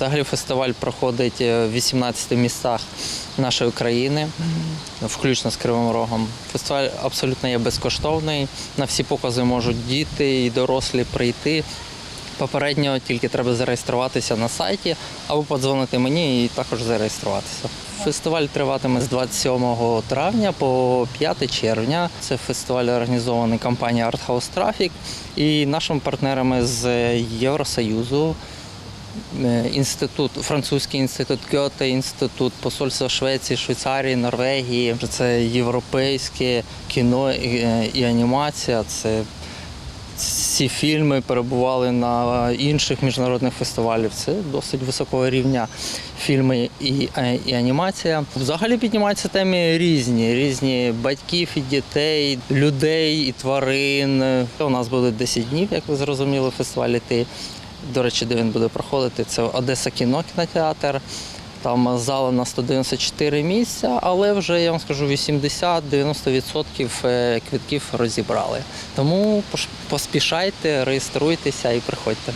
Взагалі фестиваль проходить е, в 18 містах нашої країни, включно з Кривим Рогом. Фестиваль абсолютно є безкоштовний. На всі покази можуть діти і дорослі прийти. Попередньо тільки треба зареєструватися на сайті або подзвонити мені і також зареєструватися. Фестиваль триватиме з 27 травня по 5 червня. Це фестиваль організований компанією Art House Traffic і нашими партнерами з Євросоюзу. Е, Інститут, французький інститут Гьоте, інститут посольства Швеції, Швейцарії, Норвегії. Це європейське кіно і, е, анімація. Це ці фільми перебували на інших міжнародних фестивалях. Це досить високого рівня фільми і, е, і анімація. Взагалі піднімаються теми різні, різні батьків і дітей, людей і тварин. У нас буде 10 днів, як ви зрозуміли, фестиваль іти. До речі, де він буде проходити, це Одеса кіно кінотеатр. Там зала на 194 місця, але вже я вам скажу 80-90% квітків квитків розібрали. Тому поспішайте, реєструйтеся і приходьте.